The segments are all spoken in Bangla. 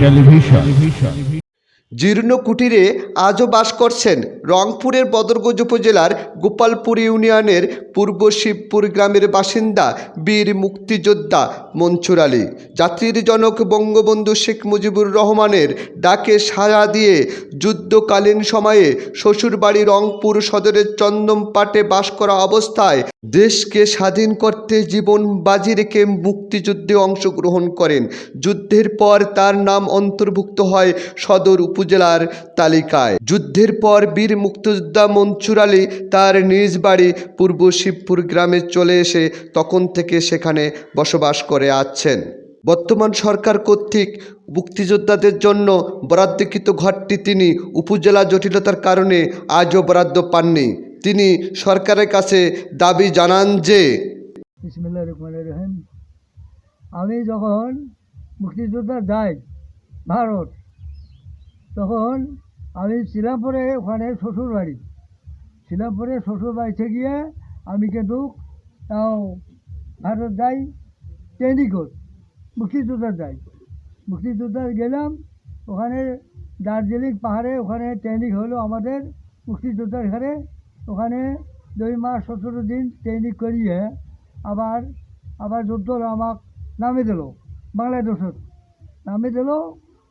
টেলিভিশন। জীর্ণ কুটিরে আজও বাস করছেন রংপুরের বদরগঞ্জ উপজেলার গোপালপুর ইউনিয়নের পূর্ব শিবপুর গ্রামের বাসিন্দা বীর মুক্তিযোদ্ধা মনসুর আলী। জাতির জনক বঙ্গবন্ধু শেখ মুজিবুর রহমানের ডাকে সাড়া দিয়ে যুদ্ধকালীন সময়ে শ্বশুরবাড়ি রংপুর সদরের চন্দমপাটে বাস করা অবস্থায় দেশকে স্বাধীন করতে জীবন বাজি রেখে মুক্তিযুদ্ধে অংশগ্রহণ করেন। যুদ্ধের পর তার নাম অন্তর্ভুক্ত হয় সদর উপজেলার তালিকায়। যুদ্ধের পর বীর মুক্তিযোদ্ধা মনসুর আলী তার নিজ বাড়ি পূর্ব শিবপুর গ্রামে চলে এসে তখন থেকে সেখানে বসবাস করে আসছেন বর্তমান সরকার কর্তৃক মুক্তিযোদ্ধাদের জন্য বরাদ্দকৃত ঘরটি তিনি উপজেলা জটিলতার কারণে আজও বরাদ্দ পাননি। তিনি সরকারের কাছে দাবি জানান যে আমি যখন মুক্তিযোদ্ধা যাই ভারত তখন আমি শ্রীরামপুরে ওখানে শ্বশুর বাড়ি। শ্রীরামপুরে শ্বশুর বাড়িতে গিয়ে আমি কিন্তু, তাও ভারত যাই ট্রেনিং কর মুক্তিযোদ্ধা যাই। মুক্তিযোদ্ধা গেলাম, ওখানে দার্জিলিং পাহাড়ে, ওখানে ট্রেনিং হলো আমাদের মুক্তিযোদ্ধার ঘরে। ওখানে দুই মাস সতেরো দিন ট্রেনিং করিয়ে আবার আবার যুদ্ধ আমাক নামে দিল বাংলাদেশত নামে দিল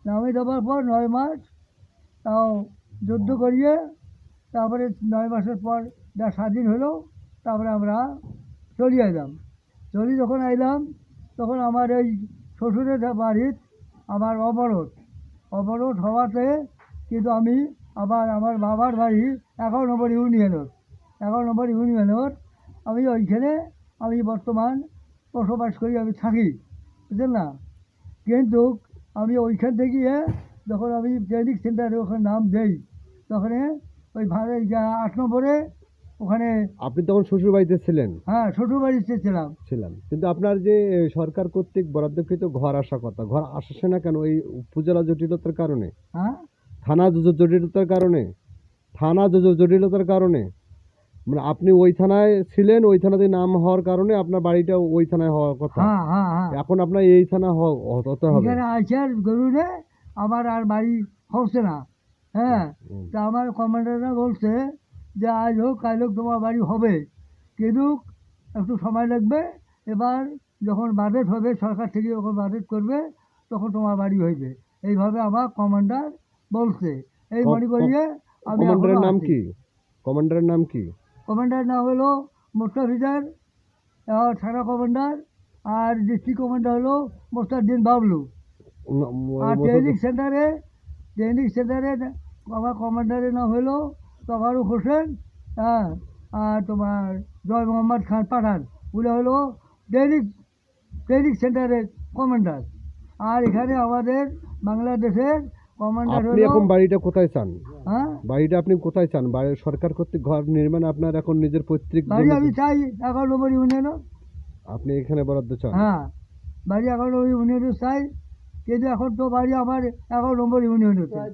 নামে দেওয়ার পর নয় মাস তাও যুদ্ধ করিয়ে তারপরে নয় মাসের পর যা স্বাধীন হলো, তারপরে আমরা চলে এলাম চলি যখন আইলাম, তখন আমার এই শ্বশুরের বাড়ির আমার অবরোধ। অবরোধ হওয়াতে কিন্তু আমি আবার আমার বাবার বাড়ি এগারো নম্বর ইউনিয়নের। এগারো নম্বর ইউনিয়নের আমি ওইখানে আমি বর্তমান বসবাস করি, আমি থাকি। বুঝলেন না? কিন্তু আমি ওইখান থেকে যখন আমি ট্রেনিং সেন্টারে ওখানে নাম দেই তখন ওই ভাড়ে যা আট নম্বরে ওখানে আপনি তখন শ্বশুর বাড়িতে ছিলেন? হ্যাঁ শ্বশুর বাড়িতে ছিলাম। ছিলাম। কিন্তু আপনার যে সরকার কর্তৃক বরাদ্দকৃত ঘর আসা কথা ঘর আসছে না কেন? এই উপজেলা জটিলতার কারণে? হ্যাঁ? থানা জটিলতার কারণে? থানা জটিলতার কারণে? মানে আপনি ওই থানায় ছিলেন ওই থানাতে নাম হওয়ার কারণে আপনার বাড়িটা ওই থানায় হওয়ার কথা। হ্যাঁ হ্যাঁ হ্যাঁ। এখন আপনার এই থানা হতে হবে। আমার আর বাড়ি হচ্ছে না। হ্যাঁ। তা আমার কমান্ডাররা বলছে যে আজ হোক কাল হোক তোমার বাড়ি হবে। কিন্তু একটু সময় লাগবে। এবার যখন বাজেট হবে সরকার থেকে যখন বাজেট করবে তখন তোমার বাড়ি হইবে। এইভাবে আমার কমান্ডার বলছে। এই মনে করিয়ে আমি কমান্ডারের নাম। কি? কমান্ডারের নাম কি? কমান্ডার নাম হলো মোস্তাফিজার আর থানা কমান্ডার আর ডিস্ট্রিক্ট কমান্ডার হলো মোস্তাদ্দিন বাবলু। আর ট্রেনিং সেন্টারে ট্রেনিং সেন্টারে আমার কমান্ডারের নাম হলো তবারুক হোসেন হ্যাঁ আর তোমার জয় মোহাম্মদ খান পাঠান। ওগুলো হলো ট্রেনিং ট্রেনিং সেন্টারের কমান্ডার। আর এখানে আমাদের বাংলাদেশের কমান্ডার আপনি হলো এখন বাড়িটা কোথায় চান? হ্যাঁ? বাড়িটা আপনি কোথায় চান? বাড়ি সরকার কর্তৃক ঘর নির্মাণ আপনার এখন নিজের পৈতৃক বাড়ি আমি চাই এগারো নম্বর ইউনিয়নও আপনি এখানে বরাদ্দ চান? হ্যাঁ বাড়ি এগারো নম্বর ইউনিয়নে চাই। কিন্তু এখন তো বাড়ি আমার এগারো নম্বর ইউনিয়ন চাই